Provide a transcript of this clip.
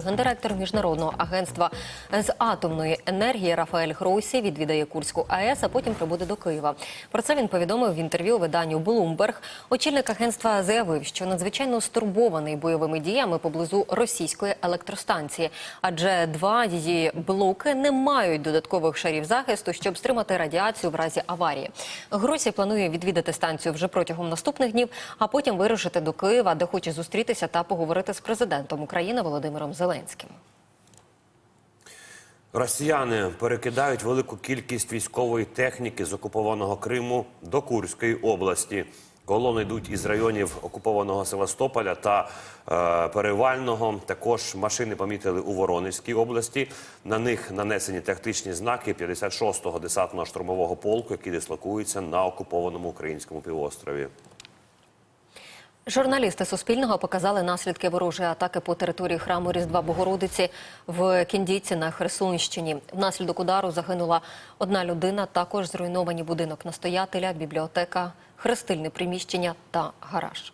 Гендиректор міжнародного агентства з атомної енергії Рафаель Гройсі відвідає Курську АЕС, а потім прибуде до Києва. Про це він повідомив в інтерв'ю виданню Bloomberg. Очільник агентства заявив, що надзвичайно стурбований бойовими діями поблизу російської електростанції, адже два її блоки не мають додаткових шарів захисту, щоб стримати радіацію в разі аварії. Гройсі планує відвідати станцію вже протягом наступних днів, а потім вирушити до Києва, де хоче зустрітися та поговорити з президентом України Володимиром Зеленським. Росіяни перекидають велику кількість військової техніки з окупованого Криму до Курської області. Колони йдуть із районів окупованого Севастополя та е, Перевального. Також машини помітили у Воронезькій області. На них нанесені тактичні знаки 56-го десантного штурмового полку, який дислокується на окупованому українському півострові. Журналісти Суспільного показали наслідки ворожої атаки по території храму Різдва Богородиці в Кіндійці на Херсонщині. Внаслідок удару загинула одна людина. Також зруйновані будинок настоятеля, бібліотека, хрестильне приміщення та гараж.